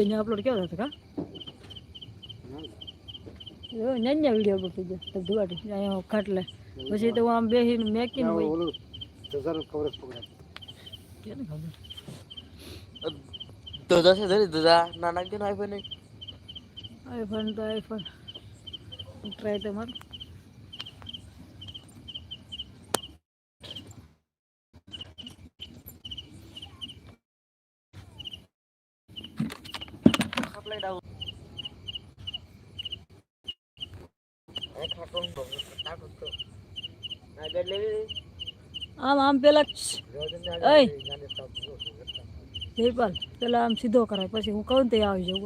અહીંયા અપલોડ કેવો થતો કા? એવો ન્યા વીડિયો અપલોડ થઈ ગયો. તો દુવાટી અહીંયા ખાટલે. પછી તો આમ બેહીને મેકીને હોય. ઓલું કવર પકડે કેને ખબર? તો દસે ધરી દીધા નાના કે આઈફોન નહીં આઈફોન તો આઈફોન ટ્રાય તો માર ખાટલા ડાઉન એ ખાટલો નો ટાટો તો ના ગેટ લેવી આમ આમ પેલા ઓય. પેલા આમ સીધો કરાય. પછી હું કહું તે આવી જાઉં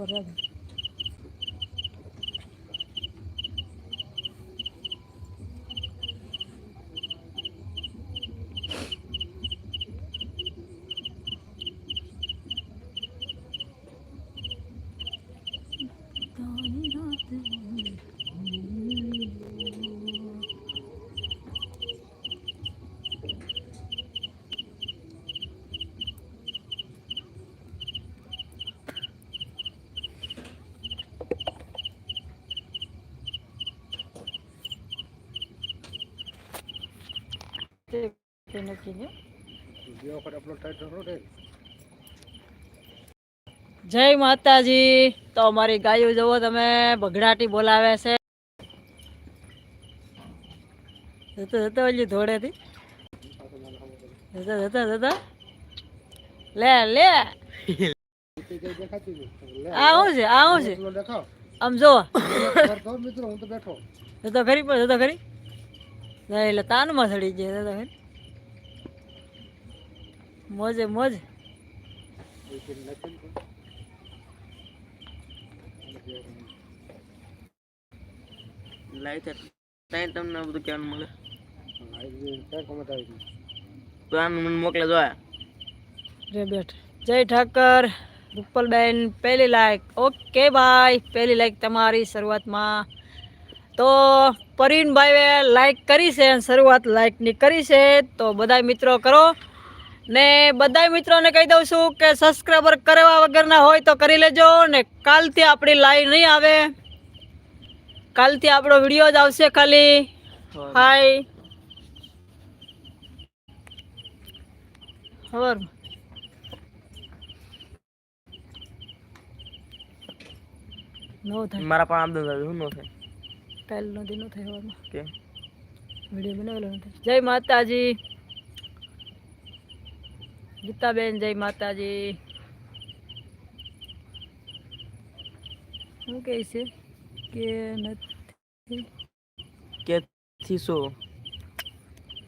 તો રોડે જય માતાજી. તો અમારી ગાયો જુઓ તમે બગડાટી બોલાવે છે. જતો જતો ઓલી ધોડેથી જતો જતો જતો. લે લે. તે કઈ દેખાતી નહીં લે આ શું છે આ શું છે આમ જો મિત્રો હું તો બેઠો. જતો ખરી પણ જતો ખરી એટલે તાનમાં સડી જાય જતો ખરી મોજે મોજ. એ કે નથી ને લાઈ તે ટાઈમ તમને બધું કહેવાનું મળે આનું મને મોકલે જોયા રે બેઠ. જય ઠાકર રૂપલબેન પહેલી લાઈક ઓકે ભાઈ પહેલી લાઈક તમારી શરૂઆતમાં. તો પરીનભાઈએ લાઈક કરી છે શરૂઆત લાઈકની કરી છે. તો બધા મિત્રો કરો. ને બધા મિત્રોને કહી દઉં છું કે સબસ્ક્રાઈબર કરવા વગરના હોય તો કરી લેજો ને કાલથી આપણી લાઈવ નહીં આવે. કાલથી આપણો વીડિયો જ આવશે ખાલી. હાય ખબર? નો થાય. મારા પણ આમ ધંધા શું નો થાય? કાલ દી નો થાય કે? વીડિયો બનાવેલો નથી જય માતાજી. ગીતાબેન જય માતાજી. શું કહે છે? કે નથી? કેથી શું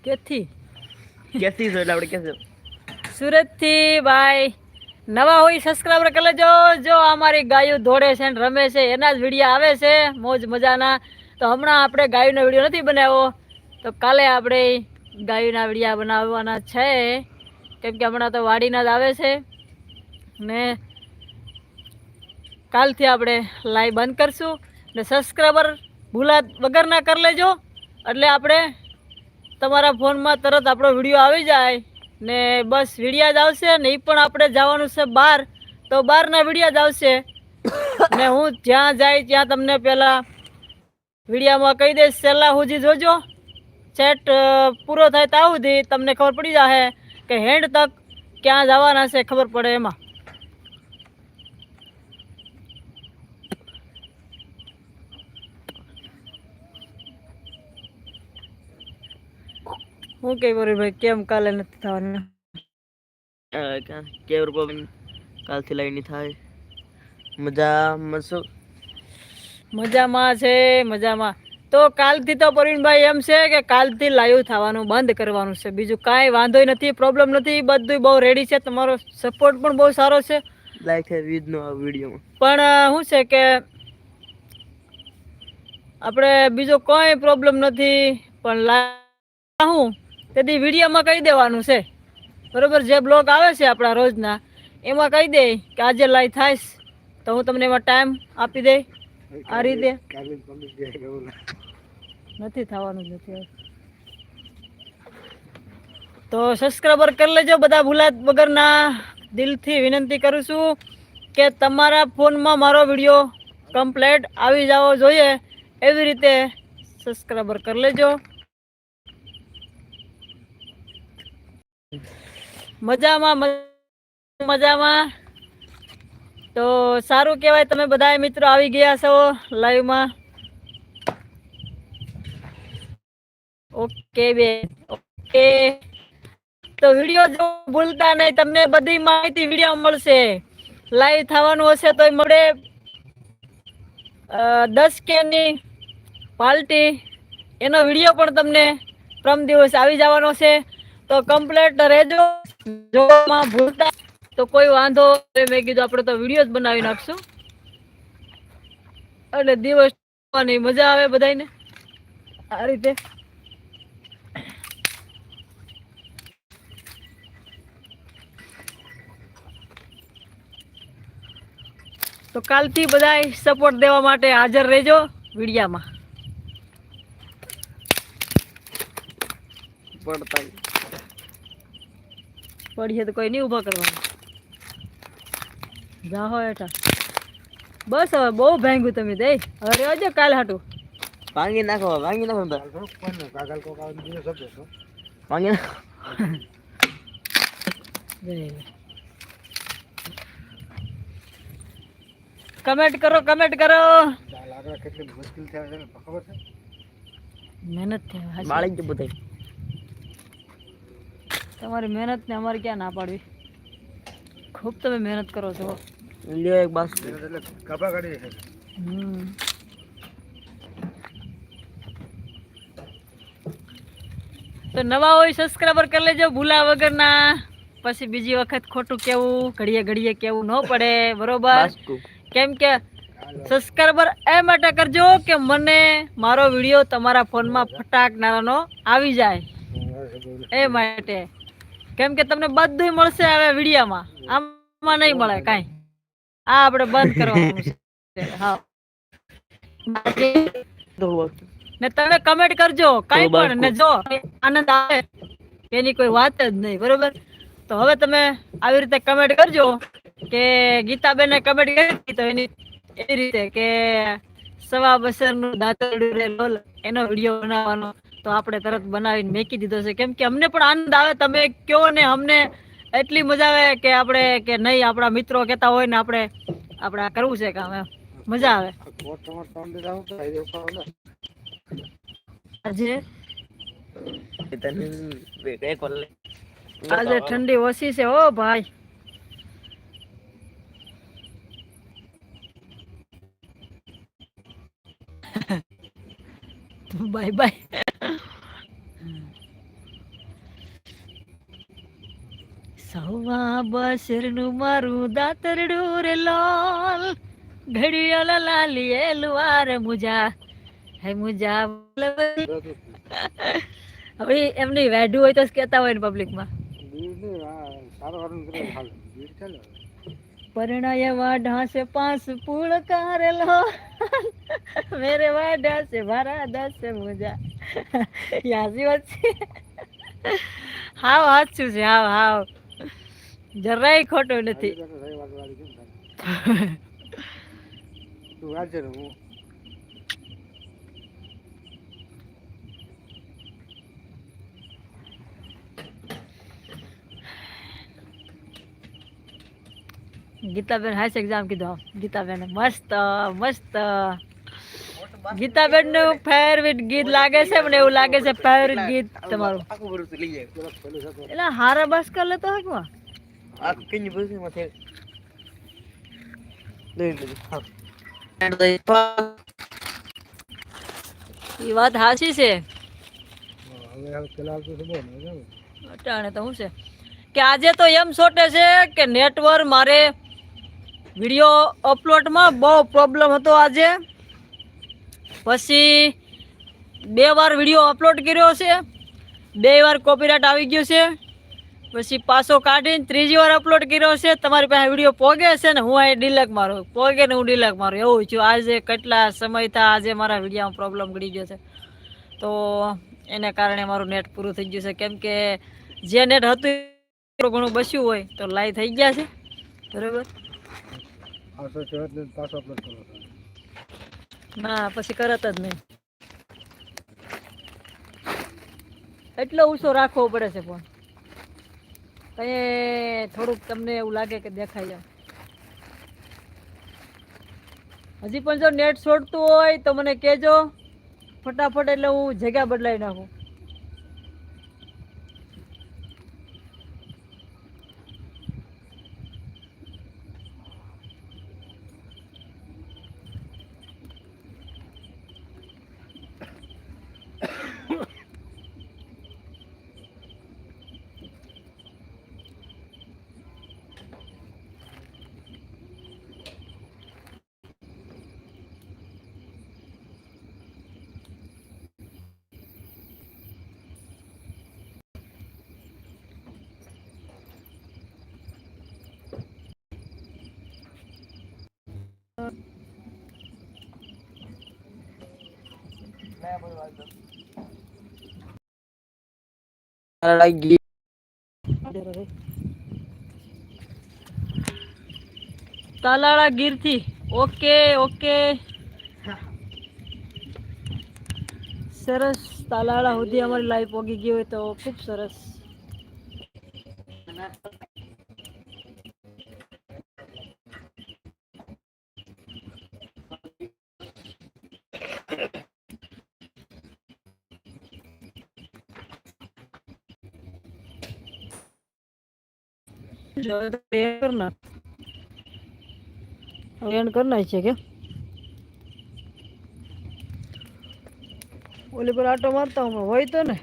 કેથી? કેથી છો એટલે આપણે કે છે સુરતથી ભાઈ. નવા હોય સબસ્ક્રાઈબર કરી લેજો જો અમારી ગાયો દોડે છે ને રમે છે એના જ વીડિયો આવે છે મોજ મજાના. તો હમણાં આપણે ગાયોનો વીડિયો નથી બનાવ્યો. તો કાલે આપણે ગાયોના વિડીયા બનાવવાના છે. કેમ કે હમણાં તો વાડીના જ આવે છે. ને કાલથી આપણે લાઈવ બંધ કરશું. ને સબસ્ક્રાઈબર ભૂલા વગરના કરી લેજો. એટલે આપણે તમારા ફોનમાં તરત આપણો વીડિયો આવી જાય. ને બસ વિડીયા જ આવશે ને એ પણ આપણે જવાનું છે બહાર તો બહારના વિડીયા જ આવશે. ને હું જ્યાં જાય ત્યાં તમને પહેલાં વિડીયામાં કહી દઈશ છેલ્લા સુધી જોજો. ચેટ પૂરો થાય ત્યાં સુધી તમને ખબર પડી જશે કે હેન્ડ તક ક્યાં જવાના છે ખબર પડે એમાં. હું કે ભાઈ કેમ કાલે નથી થવાના? કે રૂપિયા કાલથી લાઈની થાય. મજા મસો મજામાં છે મજામાં. તો કાલથી તો પ્રવીણભાઈ એમ છે કે કાલથી લાઈવ થવાનું બંધ કરવાનું છે. બીજું કાંઈ વાંધો નથી પ્રોબ્લેમ નથી બધું બહુ રેડી છે. તમારો સપોર્ટ પણ બહુ સારો છે. લાઈક વીજનો આ વિડીયોમાં પણ શું છે કે આપણે બીજો કોઈ પ્રોબ્લેમ નથી પણ લા હું તેથી વિડીયોમાં કહી દેવાનું છે. બરોબર જે બ્લોગ આવે છે આપણા રોજના એમાં કહી દે કે આજે લાઈવ થાય તો હું તમને એમાં ટાઈમ આપી દઈ આ રીતે? નથી થવાનું જ નથી તો સબસ્ક્રાઈબર કરી લેજો બધા ભૂલાત વગરના. દિલથી વિનંતી કરું છું કે તમારા ફોનમાં મારો વીડિયો કમ્પ્લેટ આવી જવો જોઈએ. એવી રીતે સબસ્ક્રાઈબર કરી લેજો. મજામાં મજામાં. તો સારું કહેવાય, તમે બધા મિત્રો આવી ગયા છો લાઈવમાં ઓકે બેન, ઓકે. તો વીડિયો જો ભૂલતા નહીં, તમને બધી માહિતી વીડિયો મળશે. લાઈવ થવાનું હશે તો મળે. દસ કેની પાર્ટી એનો વીડિયો પણ તમને પ્રમ દિવસ આવી જવાનો છે. તો કમ્પ્લેટ રહેજો. જોવામાં ભૂલતા તો કોઈ વાંધો મેં કીધું આપણે તો વીડિયો જ બનાવી નાખશું. એટલે દિવસ મજા આવે બધાને આ રીતે. તો કાલથી બધા સપોર્ટ દેવા માટે હાજર રહેજો વિડીયામાં. પડતા પડીએ તો કોઈ નહીં ઊભા કરવાનું. જાહો હેઠા બસ હવે બહુ ભાંગ્યું તમે દે હવે રહેજો કાલ હાટું. ભાંગી નાખો ભાંગી નાખો. કાગળ કોક આવે બીજો શબ્દ છો ભાંગી નાખો કમેન્ટ કરો કમેન્ટ કરો. કેટલી મુશ્કેલ થાય છે ખબર છે મહેનત છે. હાચી. બાળી ગયું બધા તમારી મહેનત ને અમારે ક્યાં ના પાડવી? ખૂબ તમે મહેનત કરો છો. લ્યો એક બાસ. એટલે કપા કાઢી દે હમ. તો નવા હોય સબસ્ક્રાઈબર કરી લેજો ભૂલા વગરના. પછી બીજી વખત ખોટું કેવું ઘડીએ ઘડીએ કેવું ન પડે બરોબર? કેમ કે સબસ્ક્રાઈબર એ માટે કરજો કે મને મારો વીડિયો તમારા ફોનમાં ફટાક નારાનો આવી જાય. એ માટે. કેમ કે તમને બધું મળશે હવે વિડીયામાં. આમાં નહીં મળે કાંઈ. આ આપણે બંધ કરવાનું છે. હા. ને તમે કમેન્ટ કરજો. કઈ પણ ને જો આનંદ આવે એની કોઈ વાત જ નહીં બરોબર? તો હવે તમે આવી રીતે કમેન્ટ કરજો કે ગીતાબેને કમેન્ટ કરી તો એની એવી રીતે કે સવા બસરનું દાંતરડું રે લોલ એનો વીડિયો બનાવવાનો તો આપણે તરત બનાવીને મેકી દીધો છે. કેમ કે અમને પણ આનંદ આવે તમે કયો ને અમને એટલી મજા આવે કે આપણે કે નહીં, આપણા મિત્રો કહેતા હોય ને આપણે આપણે આ કરવું છે કામ મજા આવે. આજે? આજે ઠંડી ઓછી છે ઓ ભાઈ. Bye bye. સવા બસરનું મારું દાતરડું રે લાલ. ઘડિયાળ લાલી એલવાર મુજા. હે મુજા હવે એમની વેઢું હોય તો જ કહેતા હોય ને પબ્લિકમાં. પરણય વાઢા છે પાંચ પૂળ કારેલો. મેરે વાઢા છે મારા દસ મુજા. યાસી વાત છે? હાવ હાચું છે હાવ હાવ. જરાય ખોટું નથી. ગીતાબેન હાઈસ એક્ઝામ કીધું ગીતાબેન મસ્ત મસ્ત. ગીતાબેનનું ફેવરિટ ગીત લાગે છે મને એવું લાગે છે ફેવરિટ ગીત તમારું. એટલે હારા બસ કર લેતો હકવા આ કઈ ભરું માથે લઈ લીધું હા એ વાત હાચી છે. અટાણે તો શું છે? કે આજે તો એમ સોટે છે કે નેટવર્ક મારે વીડિયો અપલોડમાં બહુ પ્રોબ્લેમ હતો આજે. પછી બે વાર વીડિયો અપલોડ કર્યો છે. બે વાર કોપીરાઇટ આવી ગયો છે. પછી પાછો કાઢીને ત્રીજી વાર અપલોડ કર્યો છે તમારી પાસે વીડિયો પોગે છે ને હું અહીં ડિલેક મારું પોગે ને હું ડિલેક મારું એવું છું આજે કેટલા સમય થયા આજે મારા વિડીયોમાં પ્રોબ્લેમ ગળી ગયો છે. તો એને કારણે મારું નેટ પૂરું થઈ ગયું છે. કેમ કે જે નેટ હતું થોડું ઘણું બસ્યું હોય તો લાઈ થઈ ગયા છે. બરોબર? ના પછી કરત જ નહીં. એટલો ઓછો રાખવો પડે છે ફોન કઈ થોડુંક તમને એવું લાગે કે દેખાઈ જાય. હજી પણ જો નેટ છોડતું હોય તો મને કહેજો. ફટાફટ એટલે હું જગ્યા બદલાવી નાખું. તાલાળા ગીરથી ઓકે ઓકે સરસ તાલાળા સુધી અમારી લાઈફ પોગી ગઈ હોય તો ખૂબ સરસ જો હવે તો end કર નાખ. હવે end કર નાખ છે કે ઓલી પર આટો મારતા હું હોય તો ને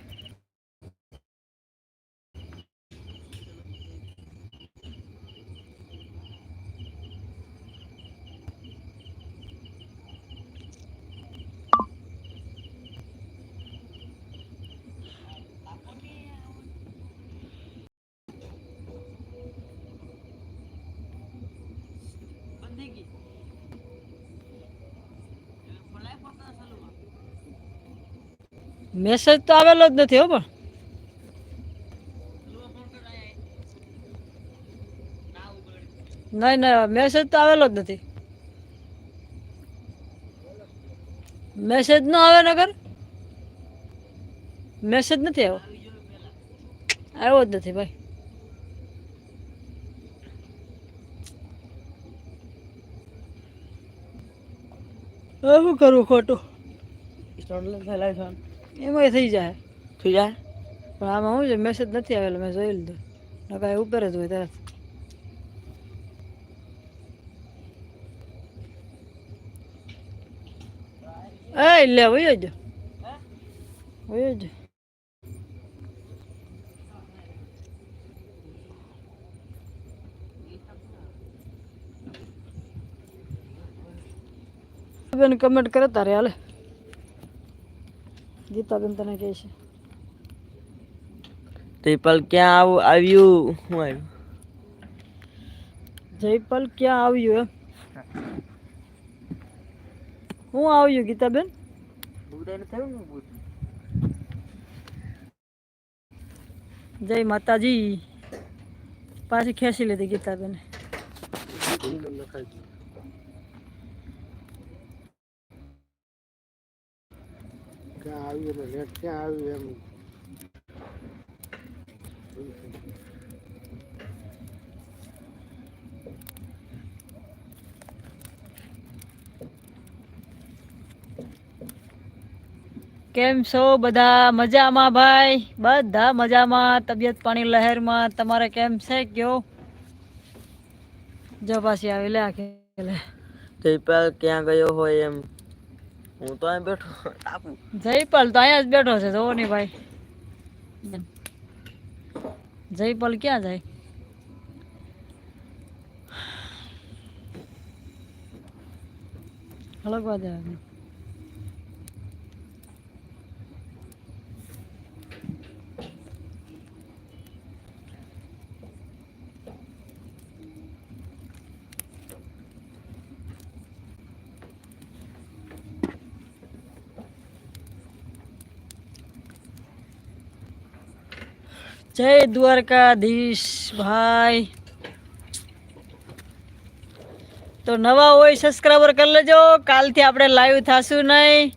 મેસેજ તો આવેલો જ નથી હો પણ. નહીં નહીં મેસેજ તો આવેલો જ નથી. મેસેજ ન આવે નગર? મેસેજ નથી આવ્યો? આવ્યો જ નથી ભાઈ. શું કરવું ખોટું? એમાંય થઈ જાય. થઈ જાય? પણ આમાં શું છે મેસેજ નથી આવેલો, મેં જોઈ લીધો નકા ઉપર જ હોય તરત. એ, લે હોય જ. હોય જ. બેન કમેન્ટ કરે તારે હાલે ગીતાબેન તને કહે છે. જયપાલ ક્યાં આવું આવ્યું? હું આવ્યું? જયપાલ ક્યાં આવ્યું એમ? હું આવ્યું ગીતાબેન? જય માતાજી. પાછી ખેંચી લીધી ગીતાબેન લખાઈ ગયું ક્યાં આવ્યું ને લેટ ક્યાં આવ્યું એમ. કેમ છો બધા? મજામાં ભાઈ? બધા મજામાં. તબિયત પાણી લહેરમાં. તમારે કેમ છે? કયો? જો પાછી આવી લે આખી લે. ત્રિપલ ક્યાં ગયો હોય એમ? હું તો અહીં બેઠો ટાપુ. જયપાલ તો અહીંયા જ બેઠો છે જોવો ને ભાઈ. જયપાલ ક્યાં જાય? હળગવા દે. જય દ્વારકાધીશ, ભાઈ. તો નવા હોય સબસ્ક્રાઈબર કરી લેજો. કાલથી આપણે લાઈવ થાશું નહીં.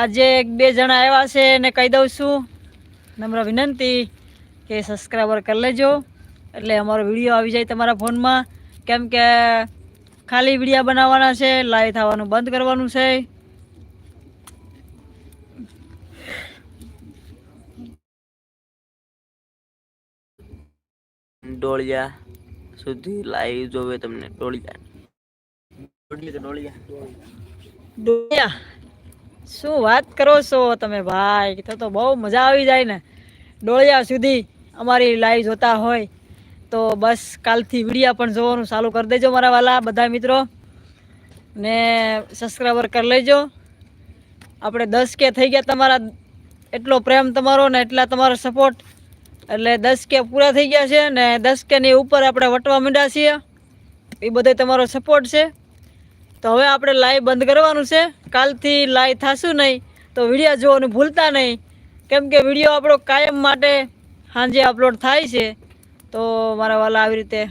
આજે એક બે જણા આવ્યા છે એને કહી દઉં છું. નમ્ર વિનંતી કે સબસ્ક્રાઈબર કરી લેજો. એટલે અમારો વીડિયો આવી જાય તમારા ફોનમાં. કેમ કે ખાલી વિડીયા બનાવવાના છે લાઈવ થવાનું બંધ કરવાનું છે. ડોળિયા સુધી લાઈવ જોવે તમને ડોળિયા. ડોળિયા શું વાત કરો છો તમે ભાઈ? તો તો બહુ મજા આવી જાય ને. ડોળિયા સુધી અમારી લાઈવ જોતા હોય તો બસ કાલથી વિડીયા પણ જોવાનું ચાલુ કરી દેજો મારા વાલા બધા મિત્રો. ને સબસ્ક્રાઈબર કરી લેજો. આપણે દસ કે થઈ ગયા તમારા. એટલો પ્રેમ તમારો ને એટલા તમારો સપોર્ટ એટલે દસ કે પૂરા થઈ ગયા છે ને દસ કે ની ઉપર આપણે વટવા માંડ્યા છીએ. એ બધો તમારો સપોર્ટ છે. તો હવે આપણે લાઈવ બંધ કરવાનું છે. કાલથી લાઈવ થશું નહીં તો વીડિયો જોવાનું ભૂલતા નહીં. કેમ કે વીડિયો આપણો કાયમ માટે સાંજે અપલોડ થાય છે. તો મારા વાલા આવી રીતે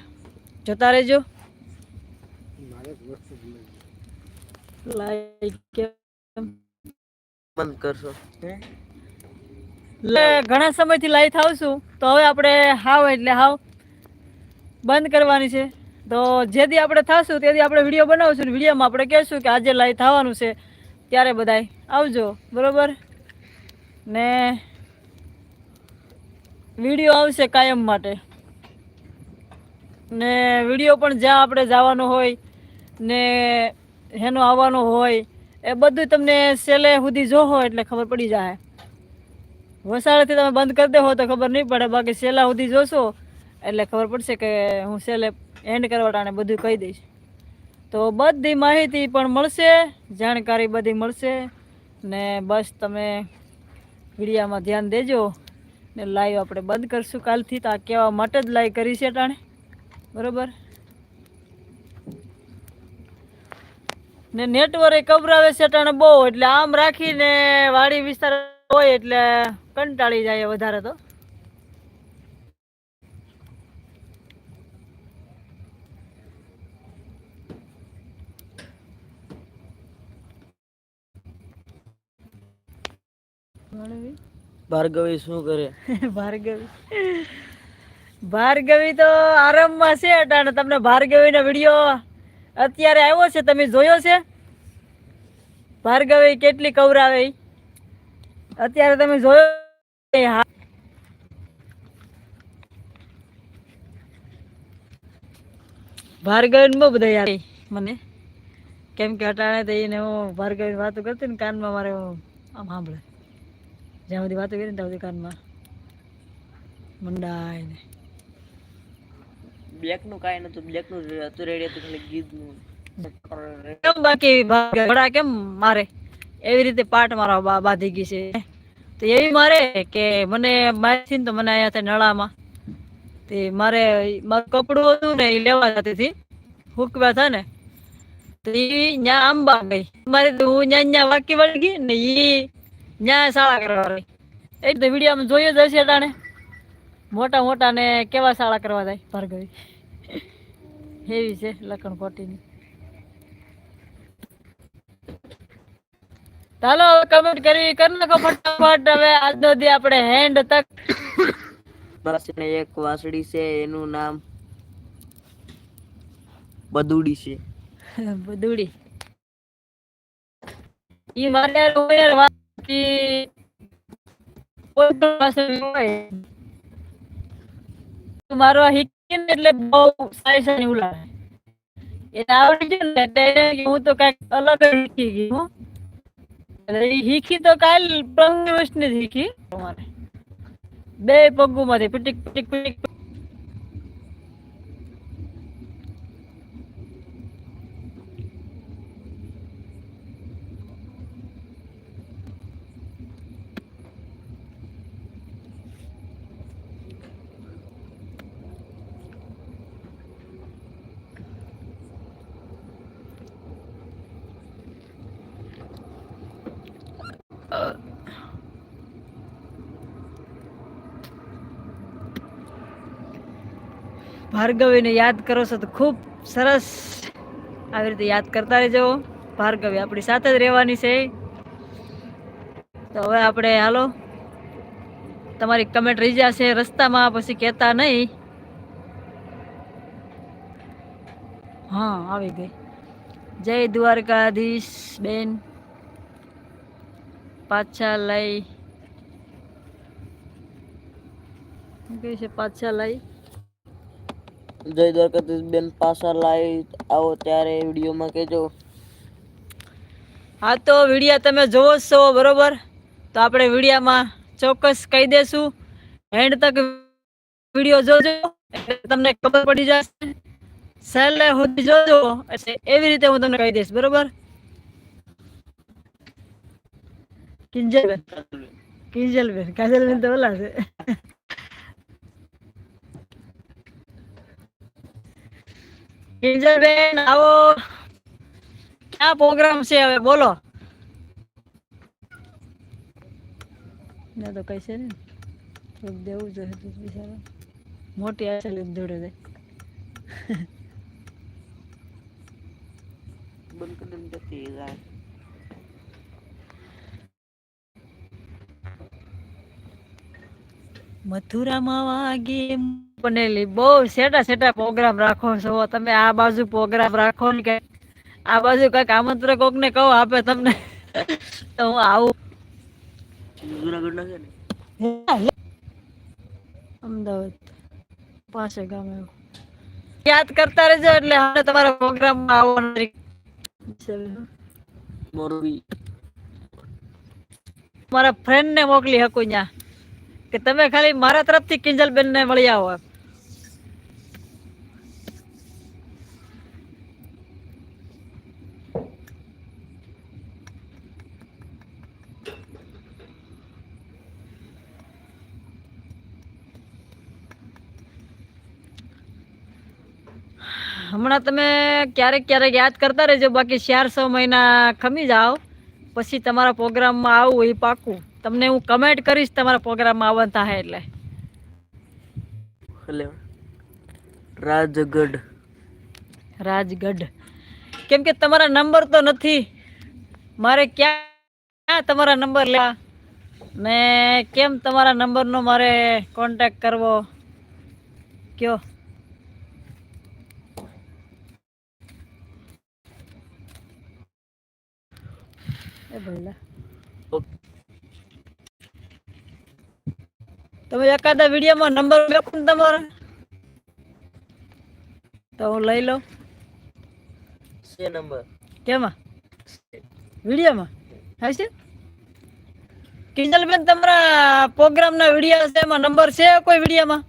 જોતા રહેજો. લાઈક બંધ કરશો. ઘણા સમયથી લાઈવ થાવ તો હવે આપણે હાવ એટલે હાવ બંધ કરવાની છે. તો જેથી આપણે થાશું, તેથી આપણે વીડિયો બનાવશું વિડીયોમાં આપણે કહેશું કે આજે લાઈવ થવાનું છે. ત્યારે બધાય આવજો, બરોબર? ને વીડિયો આવશે કાયમ માટે. ને વીડિયો પણ જ્યાં આપણે જવાનું હોય, ને એનો આવવાનો હોય, એ બધું તમને છેલ્લે સુધી જોહો એટલે ખબર પડી જાય વસાળેથી તમે બંધ કરી દેવો તો ખબર નહીં પડે. બાકી સેલા સુધી જોશો, એટલે ખબર પડશે કે હું સેલે એન્ડ કરવા ટાણે બધું કહી દઈશ. તો બધી માહિતી પણ મળશે, જાણકારી બધી મળશે, ને બસ તમે વિડીયામાં ધ્યાન દેજો, ને લાઈવ આપણે બંધ કરશું કાલથી, તો આ કહેવા માટે જ લાઈવ કરી છે ટાણે. બરાબર? ને નેટવર્ક કબરાવે છે ટાણે બહુ, એટલે આમ રાખીને વાડી વિસ્તાર હોય એટલે કંટાળી જાય વધારે તો. ભાર્ગવી શું કરે? ભાર્ગવી. ભાર્ગવી તો આરામમાં છે અટાણે. તમને ભાર્ગવીનો વીડિયો અત્યારે આવ્યો છે તમે જોયો છે? ભાર્ગવી કેટલી કવરાવે? અત્યારે તમે જોયો એ હા. ભાર્ગવી બહુ બધા યાર મને. કેમ કે અટાણે એને હું ભાર્ગવી વાતો કરતી ને કાનમાં મારે આમ સાંભળે. જ્યાં બધી વાતો કરી ને ત્યાં બધી કાનમાં મંડાય ને. બ્લેકનું કાંઈ નતું બ્લેકનું હતું રેડી હતું ખાલી ગીતનું કેમ બાકી ઘોડા કેમ મારે? એવી રીતે પાટ મારા બાંધી ગઈ છે. તો એવી મારે કે મને મારથી તો મને અહીંયા નળામાં. તે મારે મારું કપડું હતું ને એ લેવા જતી હતી. હુકવા થાય ને. તો એ ત્યાં આંબા ગઈ. મારે તો હું ત્યાં ત્યાં વાકી વળી ગઈ ને એ ત્યાં શાળા કરવા રહી એ તો વિડીયોમાં જોયું જ હશે ટાણે મોટા મોટા ને કેવા શાળા કરવા જાય ભાર્ગવી. એવી છે લખણ ખોટીની. ચાલો કમેન્ટ કરી કર નાખો ફટાફટ. હવે આજનો દી આપણે હેન્ડ તક બસ ને એક વાસડી છે એનું નામ બદુડી છે. બદુડી. ઈ મારે યાર બાકી કોઈ પણ પાસે હોય. મારો હિકિન એટલે બહુ સારી સારી ઉલાડે એ આવડી છે ને એટલે હું તો કંઈક અલગ જ શીખી ગઈ હું. ઈ તો કાલ પંગ વર્ષની જ હીખી. અમારે બે પગુમાંથી પીટીક પીટીક પીટીક ભાર્ગવીને યાદ કરો છો તો ખૂબ સરસ આવી રીતે યાદ કરતા રહેજો. ભાર્ગવી આપણી સાથે જ રહેવાની છે. તો હવે આપણે હાલો, તમારી કમેન્ટ રહી જશે રસ્તામાં, પછી કહેતા નહીં. હા, આવી ગઈ. જય દ્વારકાધીશ બેન. પાછા લઈ. શું કહે છે? પાછા લઈ. જય દ્વારકાધીશ બેન પાછા લાઈવ આવો ત્યારે વિડીયોમાં કહેજો. હા, તો વિડીયા તમે જોવો છો, બરોબર? તો આપણે વિડીયામાં ચોક્કસ કહી દેશું. એન્ડ તક વીડિયો જોજો તમને ખબર પડી જશે. છેલ્લે સુધી જોજો, એટલે એવી રીતે હું તમને કહી દઈશ, બરોબર? કિંજલબેન. કિંજલબેન. કાજલબેન તો ઓલા છે. કિંજલબેન, આવો. ક્યાં પ્રોગ્રામ છે હવે? બોલો. ના તો કઈ છે ને. દેવું જોઈએ તો બિચારો. મોટી આશા લઈને દોડે દે મથુરામાં વાગે બનેલી. બહુ સેટા સેટા પ્રોગ્રામ રાખો છો. તમે આ બાજુ પ્રોગ્રામ રાખો ને કે આ બાજુ કંઈક આમંત્ર કોક ને કહો આપે તમને. તો હું આવું. અમદાવાદ પાસે ગામે. યાદ કરતા રહેજો એટલે હવે તમારા પ્રોગ્રામમાં આવવાનું મોરબી. મારા ફ્રેન્ડ ને મોકલી શકું ત્યાં કે તમે ખાલી મારા તરફથી કિંજલબેન ને મળી આવો એમ. હમણાં તમે ક્યારેક ક્યારેક યાદ કરતા રહેજો બાકી ચાર છ મહિના ખમી જાઓ. પછી તમારા પ્રોગ્રામમાં આવું એ પાકું. તમને હું કમેન્ટ કરીશ તમારા પ્રોગ્રામમાં આવવાનું થાય એટલે. રાજગઢ. રાજગઢ. કેમ કે તમારા નંબર તો નથી. મારે ક્યાં ક્યાં તમારા નંબર લેવા? ને કેમ તમારા નંબરનો મારે કોન્ટેક્ટ કરવો? કયો? એ ભઈલા. તમે એકાદા વિડીયોમાં નંબર મેકું ને તમારો. તો હું લઈ લઉં. છે નંબર. કેમાં? વિડીયોમાં? હા છે? કિંજલબેન તમારા પ્રોગ્રામના વીડિયો છે એમાં નંબર છે કોઈ વિડીયોમાં?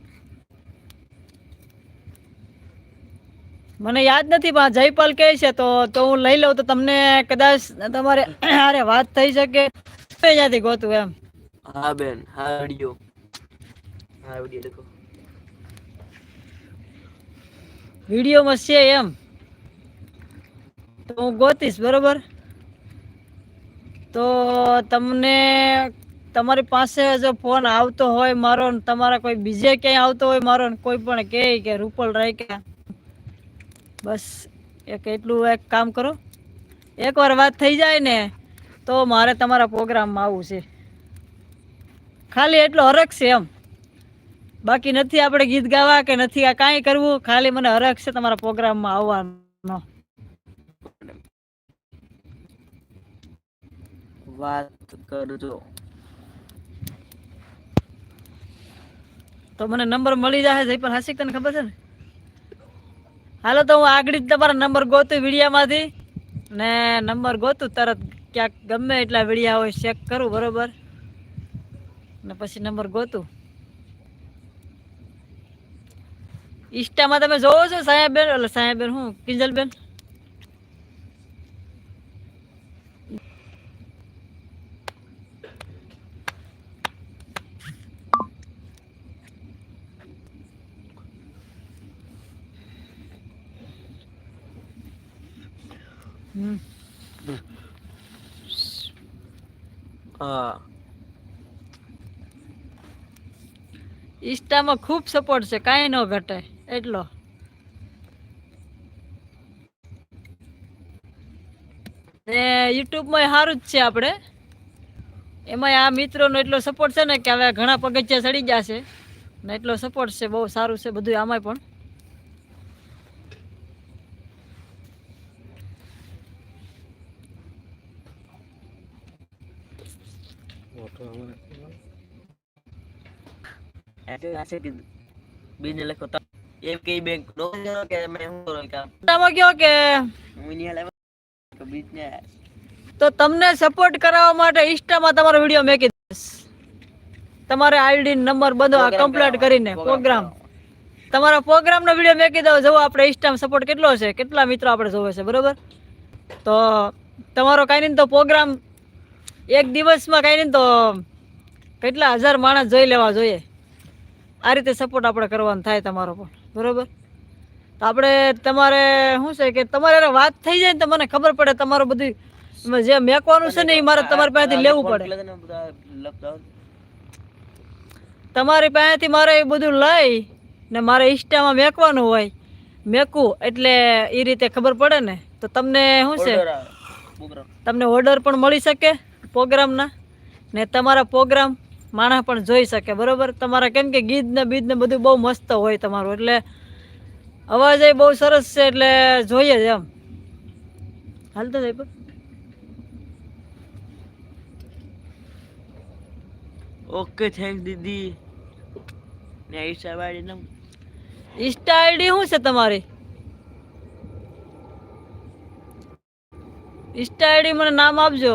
મને યાદ નથી પણ જયપાલ કહે છે તો તો હું લઈ લઉં તો તમને કદાચ તમારે અરે વાત થઈ શકે. ત્યાંથી ગોતું એમ. હા બેન હા વીડિયો. હા વીડિયો દેખો વિડીયોમાં છે એમ. તો હું ગોતીશ બરોબર? તો તમને તમારી પાસે જો ફોન આવતો હોય મારો ને તમારા કોઈ બીજે ક્યાંય આવતો હોય મારો ને કોઈ પણ કે રૂપલ રાખ્યા બસ એક એટલું એક કામ કરો. એકવાર વાત થઈ જાય ને તો મારે તમારા પ્રોગ્રામમાં આવવું છે. ખાલી એટલો હરખ છે એમ. બાકી નથી આપણે ગીત ગાવા કે નથી આ કાંઈ કરવું ખાલી મને હરખ છે તમારા પ્રોગ્રામમાં આવવાનો. વાત કરજો. તો મને નંબર મળી જશે જયપાલ હાસિક તને ખબર છે ને? હાલો તો હું આગળ જ તમારા નંબર ગોતું વિડીયામાંથી. ને નંબર ગોતું તરત ક્યાંક ગમે એટલા વિડીયા હોય ચેક કરું, બરોબર? ને પછી નંબર ગોતું. ઇન્સ્ટામાં તમે જોવો છો સાયાબેન એટલે સાયાબેન હું કિંજલબેન હમ હા. ઇન્સ્ટામાં ખૂબ સપોર્ટ છે, કાંઈ ન ઘટે, એટલો. ને યુટ્યુબમાં સારું જ છે આપણે. એમાં આ મિત્રોનો એટલો સપોર્ટ છે ને કે હવે ઘણા પગથિયા ચડી ગયા છે. ને એટલો સપોર્ટ છે, બહુ સારું છે બધું આમાંય પણ મોટો અમારે એટલે આ છે કીધું બીજને લખો તો એમ કે બેંક નો કે મેં શું કરો કે આમાં કયો કે હું નહીં હાલે બીજને તો તમને સપોર્ટ કરાવવા માટે ઇન્સ્ટામાં તમારો વીડિયો મેકી દઈશ તમારે આઈડી નંબર બધો કમ્પ્લીટ કરીને પ્રોગ્રામ તમારા પ્રોગ્રામનો વીડિયો મેકી દો જોવો આપણે ઇન્સ્ટામાં સપોર્ટ કેટલો છે કેટલા મિત્રો આપણે જોવે છે બરોબર? તો તમારો કાંઈ નહીં તો પ્રોગ્રામ એક દિવસમાં કાંઈ નહીં તો કેટલા હજાર માણસ જોઈ લેવા જોઈએ. આ રીતે સપોર્ટ આપણે કરવાનો થાય તમારો પણ. બરોબર? તો આપણે તમારે શું છે કે તમારે વાત થઈ જાય ને તો મને ખબર પડે તમારું બધું જે મેકવાનું છે ને એ મારે તમારી પાસેથી લેવું પડે. તમારી પાસેથી મારે એ બધું લઈ ને મારે ઇન્સ્ટામાં મેકવાનું હોય મેકવું એટલે એ રીતે ખબર પડે ને. તો તમને શું છે? તમને ઓર્ડર પણ મળી શકે. પ્રોગ્રામના ને તમારા પ્રોગ્રામ માણસ પણ જોઈ શકે બરાબર? તમારા કેમ કે ગીત ને બીત બધું બહુ મસ્ત હોય તમારું એટલે અવાજ એ બહુ સરસ છે એટલે જોઈએ જ એમ. હાલતો પણ ઓકે થેન્ક દીદી. ને વાળી ઇન્સ્ટા આઈડી શું છે તમારી? ઇન્સ્ટા આઈડી મને નામ આપજો.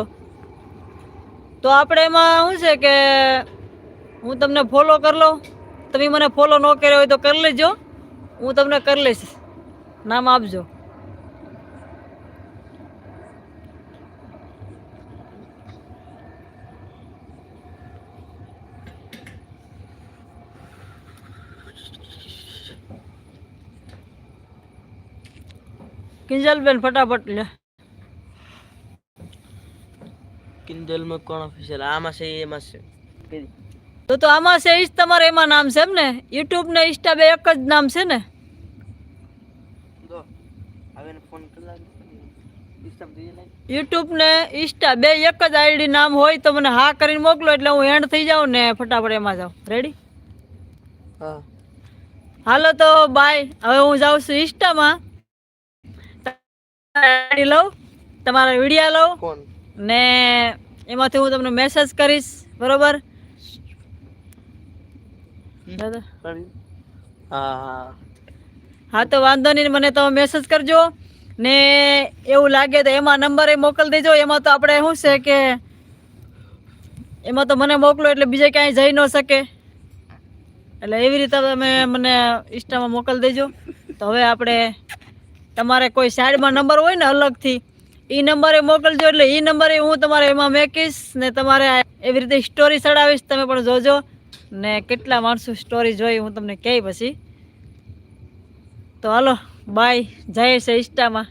તો આપણે એમાં શું છે કે હું તમને ફોલો કરી લઉં. તમે મને ફોલો ન કર્યો હોય તો કરી લેજો. હું તમને કરી લઈશ. નામ આપજો. કિંજલબેન ફટાફટ લે. કિંજલમાં કોણ ઓફિશિયલ આમાં છે એમાં છે. તો તો આમાં છે ઈ તમારે એમાં નામ છે એમ ને? યુટ્યુબ ને ઇન્સ્ટા બે એક જ નામ છે ને? યુટ્યુબ ને ઇન્સ્ટા બે એક જ આઈડી નામ હોય તો મને હા કરીને મોકલો એટલે હું એન્ડ થઈ જાઉં ને ફટાફટ એમાં જાઉં. રેડી હા. હાલો તો બાય હવે હું જાઉં છું ઇન્સ્ટામાં આઈડી લઉં. તમારા વિડીયા લઉં. કોણ? ને એમાંથી હું તમને મેસેજ કરીશ, બરોબર? હા, તો વાંધો નહીં, મને તમે મેસેજ કરજો. ને એવું લાગે તો એમાં નંબર એ મોકલી દેજો. એમાં તો આપણે શું છે કે એમાં તો મને મોકલો એટલે બીજે ક્યાંય જઈ ન શકે. એટલે એવી રીતે તમે મને ઇન્સ્ટામાં મોકલી દેજો. તો હવે આપણે તમારે કોઈ સાઈડમાં નંબર હોય ને અલગથી એ નંબરે મોકલજો એટલે એ નંબરે હું તમારે એમાં મેકીશ ને તમારે એવી રીતે સ્ટોરી ચડાવીશ, તમે પણ જોજો. ને કેટલા માણસો સ્ટોરી જોઈ હું તમને કહી પછી. તો હાલો બાય જય છે ઇન્સ્ટામાં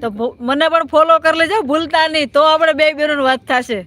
તો મને પણ ફોલો કરી લેજો, ભૂલતા નહીં, તો આપણે બે બેનો વાત થશે.